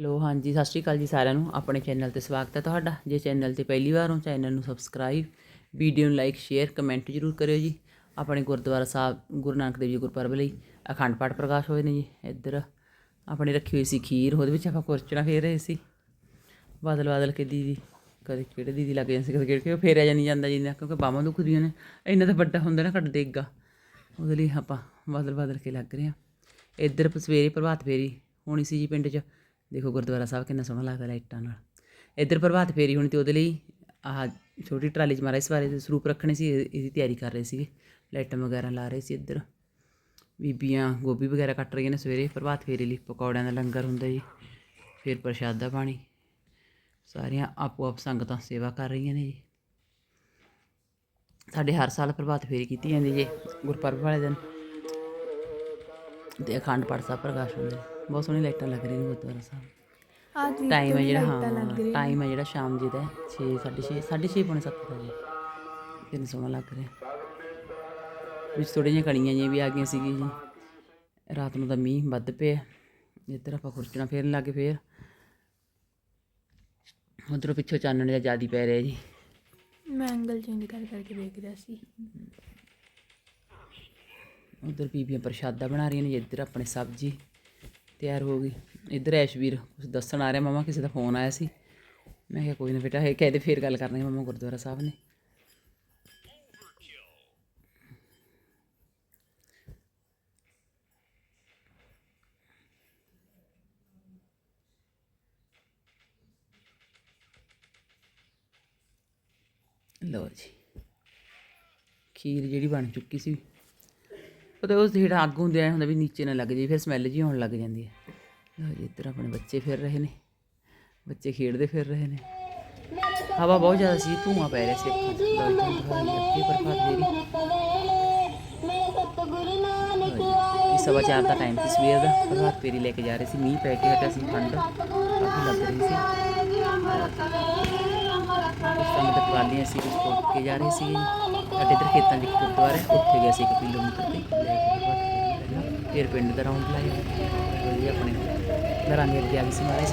Hello ਹਾਂਜੀ, ਸਤਿ ਸ਼੍ਰੀ ਅਕਾਲ ਜੀ ਸਾਰਿਆਂ ਨੂੰ, ਆਪਣੇ ਚੈਨਲ ਤੇ ਸਵਾਗਤ ਹੈ ਤੁਹਾਡਾ। ਜੇ ਚੈਨਲ ਤੇ ਪਹਿਲੀ ਵਾਰ ਹੋ, ਚੈਨਲ ਨੂੰ ਸਬਸਕ੍ਰਾਈਬ ਵੀਡੀਓ ਨੂੰ ਲਾਈਕ ਸ਼ੇਅਰ ਕਮੈਂਟ ਜ਼ਰੂਰ ਕਰਿਓ ਜੀ। ਆਪਣੇ ਗੁਰਦੁਆਰਾ ਸਾਹਿਬ, ਗੁਰੂ ਨਾਨਕ ਦੇਵ ਜੀ ਗੁਰਪੁਰਬ ਲਈ ਅਖੰਡ ਪਾਠ ਪ੍ਰਕਾਸ਼ ਹੋਏ ਨੇ ਜੀ। ਇੱਧਰ ਆਪਣੀ ਰੱਖੀ ਹੋਈ ਸੀ ਖੀਰ, ਉਹਦੇ ਵਿੱਚ ਆਪਾਂ ਕੁਰਚਣਾ ਫੇਰ ਰਹੇ ਸੀ। ਬਦਲ ਬਦਲ ਕੇ ਦੀਦੀ, ਕਦੇ ਕਿਹੜੇ ਦੀਦੀ ਲੱਗ ਜਾਂਦੇ ਸੀ, ਕਦੇ ਕਿਹੜੇ ਉਹ ਫੇਰਿਆ ਜਾਂ ਨਹੀਂ ਜਾਂਦਾ ਜਿੰਨਾ ਕਿਉਂਕਿ ਬਾਹਾਂ ਦੁਖਦੀਆਂ ਨੇ। ਇੰਨਾ ਤਾਂ ਵੱਡਾ ਹੁੰਦਾ ਨਾ ਕੱਢ ਦੇਗਾ। ਉਹਦੇ ਲਈ ਆਪਾਂ ਬਦਲ ਬਦਲ ਕੇ ਲੱਗ ਰਹੇ ਆ ਇੱਧਰ ਸਵੇਰੇ ਪ੍ਰਭਾਤ ਫੇਰੀ ਹੋਣੀ ਸੀ ਜੀ ਪਿੰਡ 'ਚ। ਦੇਖੋ ਗੁਰਦੁਆਰਾ ਸਾਹਿਬ ਕਿੰਨਾ ਸੋਹਣਾ ਲੱਗਦਾ ਲਾਈਟਾਂ ਨਾਲ। ਇੱਧਰ ਪ੍ਰਭਾਤ ਫੇਰੀ ਹੋਣੀ ਤੇ ਉਹਦੇ ਲਈ ਆਹ ਛੋਟੀ ਟਰਾਲੀ 'ਚ ਮਹਾਰਾਜ ਸਵਾਰੇ ਦੇ ਸਰੂਪ ਰੱਖਣੇ ਸੀ, ਇਹ- ਇਹਦੀ ਤਿਆਰੀ ਕਰ ਰਹੇ ਸੀਗੇ। ਲਾਈਟਾਂ ਵਗੈਰਾ ਲਾ ਰਹੇ ਸੀ ਇੱਧਰ। ਬੀਬੀਆਂ ਗੋਭੀ ਵਗੈਰਾ ਕੱਟ ਰਹੀਆਂ ਨੇ ਸਵੇਰੇ। ਪ੍ਰਭਾਤ ਫੇਰੀ ਲਈ ਪਕੌੜਿਆਂ ਦਾ ਲੰਗਰ ਹੁੰਦਾ ਜੀ, ਫਿਰ ਪ੍ਰਸ਼ਾਦਾ ਪਾਣੀ। ਸਾਰੀਆਂ ਆਪੋ ਆਪ ਸੰਗਤਾਂ ਸੇਵਾ ਕਰ ਰਹੀਆਂ ਨੇ ਜੀ। ਸਾਡੇ ਹਰ ਸਾਲ ਪ੍ਰਭਾਤ ਫੇਰੀ ਕੀਤੀ ਜਾਂਦੀ ਜੀ, ਗੁਰਪੁਰਬ ਵਾਲੇ ਦਿਨ। ਤੇ ਅਖੰਡ ਪਾਠ ਸਾਹਿਬ ਪ੍ਰਕਾਸ਼ ਹੁੰਦੇ ਨੇ। ਬਹੁਤ ਸੋਹਣੀ ਲਾਈਟਾਂ ਲੱਗ ਰਹੀਆਂ ਨੇ ਗੁਰਦੁਆਰਾ ਸਾਹਿਬ। ਅੱਜ ਟਾਈਮ ਹੈ ਜਿਹੜਾ ਹਾਂ ਟਾਈਮ ਹੈ ਜਿਹੜਾ ਸ਼ਾਮ ਜੀ ਦਾ 6 6:30 6:30 ਪੌਣੇ 7 ਵਜੇ। ਕਿੰਨਾ ਸੋਹਣਾ ਲੱਗ ਰਿਹਾ। ਵਿੱਚ ਥੋੜ੍ਹੀਆਂ ਜਿਹੀਆਂ ਕਣੀਆਂ ਜਿਹੀਆਂ ਵੀ ਆ ਗਈਆਂ ਸੀਗੀ ਜੀ। ਰਾਤ ਨੂੰ ਤਾਂ ਮੀਂਹ ਵੱਧ ਪਿਆ। ਇੱਧਰ ਆਪਾਂ ਖੁਰਚਣਾ ਫੇਰਨ ਲੱਗੇ ਫੇਰ। ਉਧਰੋਂ ਪਿੱਛੋਂ ਚਾਨਣ ਜਿਹਾ ਜ਼ਿਆਦੀ ਪੈ ਰਿਹਾ ਜੀ। ਮੈਂ ਐਂਗਲ ਚੇਂਜ ਕਰ ਕਰਕੇ ਦੇਖ ਰਿਹਾ ਸੀ। ਉਧਰ ਬੀਬੀਆਂ ਪ੍ਰਸ਼ਾਦਾ ਬਣਾ ਰਹੀਆਂ ਨੇ ਜੀ, ਇੱਧਰ ਆਪਣੇ ਸਬਜ਼ੀ। ਤਿਆਰ ਹੋ ਗਈ। ਇੱਧਰ ਐਸ਼ਵੀਰ ਕੁਝ ਦੱਸਣ ਆ ਰਿਹਾ ਮਮਾ, ਕਿਸੇ ਦਾ ਫੋਨ ਆਇਆ ਸੀ। ਮੈਂ ਕਿਹਾ ਕੋਈ ਨਾ ਬੇਟਾ, ਇਹ ਕਹਿੰਦੇ ਫੇਰ ਗੱਲ ਕਰਨੀ ਮਮਾ ਗੁਰਦੁਆਰਾ ਸਾਹਿਬ ਨੇ। ਲਓ ਜੀ। ਖੀਰ ਜਿਹੜੀ ਬਣ ਚੁੱਕੀ ਸੀ। ਪਤਾ ਉਸ ਜਿਹੜਾ ਅੱਗ ਹੁੰਦੇ ਆਇਆ ਹੁੰਦਾ ਵੀ ਨੀਚੇ ਨਾ ਲੱਗ ਜੇ ਫਿਰ ਸਮੈਲ ਜੀ ਆਉਣ ਲੱਗ ਜਾਂਦੀ ਹੈ। ਲਓ ਜੀ, ਇੱਧਰ ਆਪਣੇ ਬੱਚੇ ਫਿਰ ਰਹੇ ਨੇ। ਬੱਚੇ ਖੇਡਦੇ ਫਿਰ ਰਹੇ ਨੇ। ਹਵਾ ਬਹੁਤ ਜ਼ਿਆਦਾ ਸੀ, ਧੂਆਂ ਪੈ ਰਿਹਾ ਸੀ ਅੱਖਾਂ 'ਚ ਲਓ ਜੀ ਪ੍ਰਭਾਤ ਫੇਰੀ ਇਸ ਸਵਾ ਚਾਰ ਦਾ ਟਾਈਮ ਸੀ, ਸਵੇਰ ਦਾ। ਪ੍ਰਭਾਤ ਫੇਰੀ ਲੈ ਕੇ ਜਾ ਰਹੇ ਸੀ, ਮੀਂਹ ਪੈ ਕੇ ਹਟਿਆ ਸੀ, ਠੰਡ। ਕਾਫੀ ਲੱਗ ਰਹੀ ਸੀ। ਟਰਾਲੀਆਂ ਸੀ ਕੁਝ ਟੋਕ ਕੇ ਜਾ ਰਹੇ ਸੀ ਸਾਡੇ ਇੱਧਰ ਖੇਤਾਂ 'ਚ ਇੱਕ ਗੁਰਦੁਆਰਾ ਹੈ, ਉੱਥੇ ਗਏ ਸੀ ਇੱਕ ਕਿਲੋਮੀਟਰ ਤੇ। ਲੈ ਕੇ ਫਿਰ ਪਿੰਡ ਦਾ ਰਾਉਂਡ ਲਾਇਆ। ਉਹ ਆਪਣੇ ਘਰਾਂ ਦੇ ਅੱਗੇ ਆ ਗਈ ਸੀ ਮਾਰੇ ਇਸ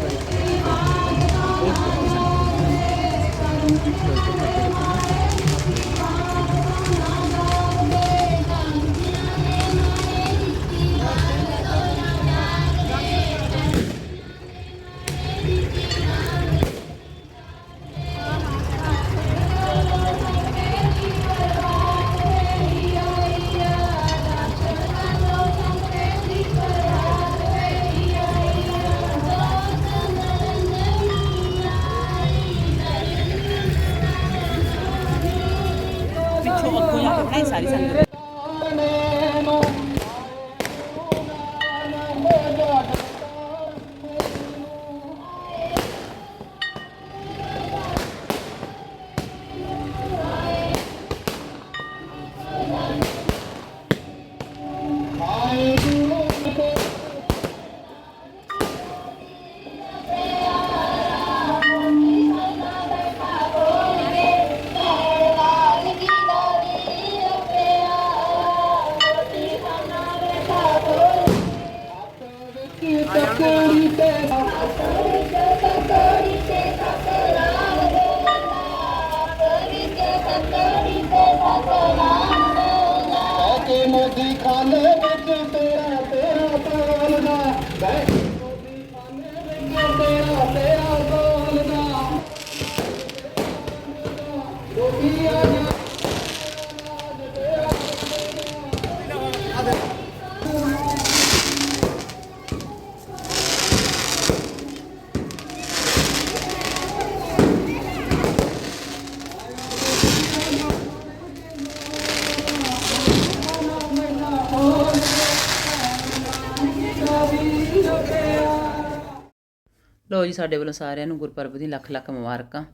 ਲੋ ਜੀ, ਸਾਡੇ ਵੱਲੋਂ ਸਾਰਿਆਂ ਨੂੰ ਗੁਰਪੁਰਬ ਦੀ ਲੱਖ ਲੱਖ ਮੁਬਾਰਕਾਂ।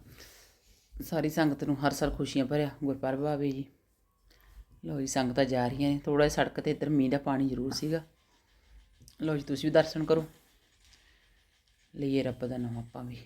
ਸਾਰੀ ਸੰਗਤ ਨੂੰ ਹਰ ਸਾਲ ਖੁਸ਼ੀਆਂ ਭਰਿਆ, ਗੁਰਪੁਰਬ ਆਵੇ ਜੀ। ਲੋ ਜੀ, ਸੰਗਤਾਂ ਜਾ ਰਹੀਆਂ ਨੇ। ਥੋੜਾ ਜਿਹਾ ਸੜਕ ਤੇ ਇੱਧਰ ਮੀਂਹ ਦਾ ਪਾਣੀ ਜ਼ਰੂਰ ਸੀਗਾ। ਲੋ ਜੀ, ਤੁਸੀਂ ਵੀ ਦਰਸ਼ਨ ਕਰੋ। ਲਈਏ ਰੱਬ ਦਾ ਨਾਮ ਆਪਾਂ ਵੀ।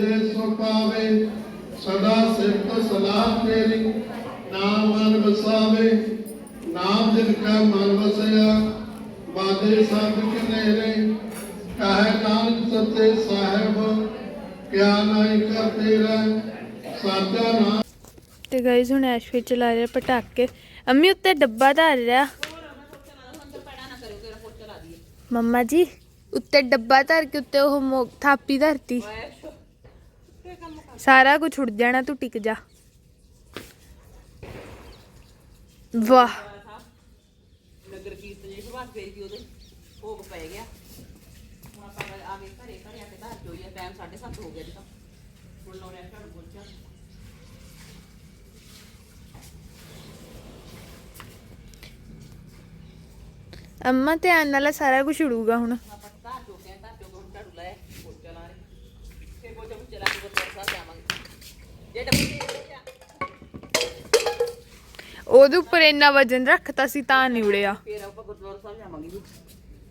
ਦੇ ਦੇ ਸੋ ਪਾਵੇ ਸਦਾ ਸਿਫਤ ਸਲਾਹ ਤੇਰੀ ਨਾਮ ਮਨ ਵਸਾਵੇ ਨਾਮ ਜਿਨ ਕਾ ਮਨ ਵਸਿਆ ਬਾਦੇ ਸਭ ਕਨੇਰੇ ਕਹੇ ਨਾਨਕ ਸੱਚੇ ਸਾਹਿਬ ਕਿਆ ਨਹੀਂ ਕਰਦੇ ਰਹਿ ਸਾਚਾ ਨਾਮ। ਤੇ ਗਾਇਸ ਹੁਣ ਐਸ਼ ਵਿੱਚ ਚਲਾ ਰਿਹਾ ਪਟਾਕੇ। ਅੰਮੀ ਉੱਤੇ ਡੱਬਾ ਧਰ ਰਿਹਾ। ਮੰਮਾ ਜੀ ਉੱਤੇ ਡੱਬਾ ਧਰ ਕੇ ਉੱਤੇ ਉਹ ਥਾਪੀ ਧਰਤੀ। ਸਾਰਾ ਕੁਝ ਉੱਡ ਜਾਣਾ, ਤੂੰ ਟਿਕ ਜਾ। ਵਾਹ। ਨਗਰ ਕੀਰਤਨ ਜਿਹੜੀ ਪ੍ਰਭਾਤ ਫੇਰੀ ਸੀ ਉਹਦੇ ਭੋਗ ਪੈ ਗਿਆ ਹੁਣ ਆਪਾਂ ਆ ਗਏ ਘਰੇ ਘਰੇ ਆ ਕੇ ਧਰ ਜੋਈ ਆ ਟਾਈਮ 7:30 ਹੋ ਗਿਆ ਜੀ ਤਾਂ ਹੁਣ ਲਾਉਣੇ ਆ ਝਾੜੂ ਅੰਮਾ, ਧਿਆਨ ਨਾਲ ਸਾਰਾ ਕੁਝ ਉੜੂਗਾ ਹੁਣ ਆਪਾਂ ਧਰ ਚੋ ਕੇ ਧਰ ਚੋ ਕੇ ਹੁਣ ਝਾੜੂ ਲਾਇਆ ਪੋਚਾ ਲਾ ਰਹੇ ਫਿਰ ਪੋਚਾ ਪੁੱਚਾ ਲਾ ਕੇ ਗੁਰਦੁਆਰਾ ਸਾਹਿਬ ਜਾਵਾਂਗੇ ਜੇ ਡੱਬੀ ਦੇ ਵਿੱਚ ਉਹਦੇ ਉੱਪਰ ਇੰਨਾ ਵਜਨ ਰੱਖਤਾ ਸੀ ਤਾਂ ਨਹੀਂ ਉੜਿਆ। ਫਿਰ ਆਪਾਂ ਗੁਰਦੁਆਰਾ ਸਾਹਿਬ ਜਾਵਾਂਗੇ ਜੀ।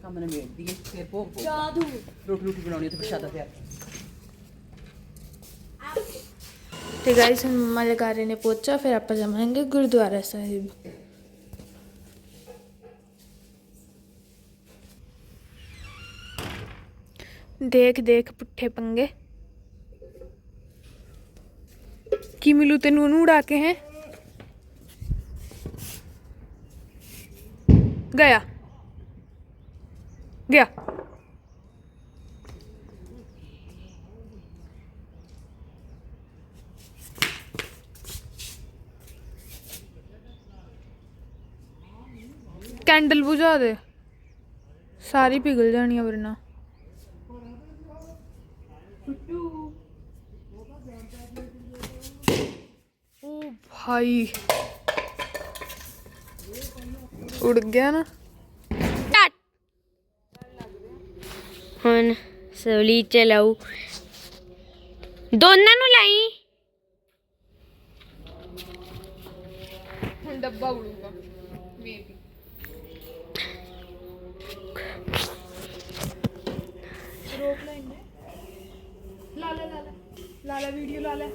ਕੰਮ ਨੇ ਮੇੜ ਦੀਏ ਫਿਰ ਭੋਗ ਭੋਗ। ਜਾਦੂ। ਰੋਟੀ ਰੋਟੀ ਬਣਾਉਣੀ ਉੱਥੇ ਪ੍ਰਸ਼ਾਦਾ ਤਿਆਰ। ਤੇ ਗਾਇਸ ਮੰਮਾ ਲਗਾ ਰਹੇ ਨੇ ਪੋਚਾ ਫਿਰ ਆਪਾਂ ਜਾਵਾਂਗੇ ਗੁਰਦੁਆਰਾ ਸਾਹਿਬ। ਦੇਖ ਦੇਖ ਪੁੱਠੇ ਪੰਗੇ। ਕੀ ਮਿਲੂ ਤੈਨੂੰ ਉਹਨੂੰ ਉਡਾ ਕੇ, ਹੈ? ਗਿਆ। ਗਿਆ। ਕੈਂਡਲ ਬੁਝਾ ਦੇ। ਸਾਰੀ ਪਿਘਲ ਜਾਣੀ ਆ ਵਰਨਾ ਓ ਭਾਈ ਉੜ ਗਿਆ ਨਾ। ਹੁਣ ਸਵਲੀ ਚਲਾਉ ਦੋਨਾਂ ਨੂੰ ਲਾਈ। ਹੁਣ ਡੱਬਾ ਉੜੂਗਾ। ਮੇਬੀ ਰੋਕ ਲੈ ਇਹਨੇ ਲਾ ਲੈ ਲਾ ਲੈ। ਲਾ ਲੈ ਵੀਡੀਓ ਲਾ ਲੈ।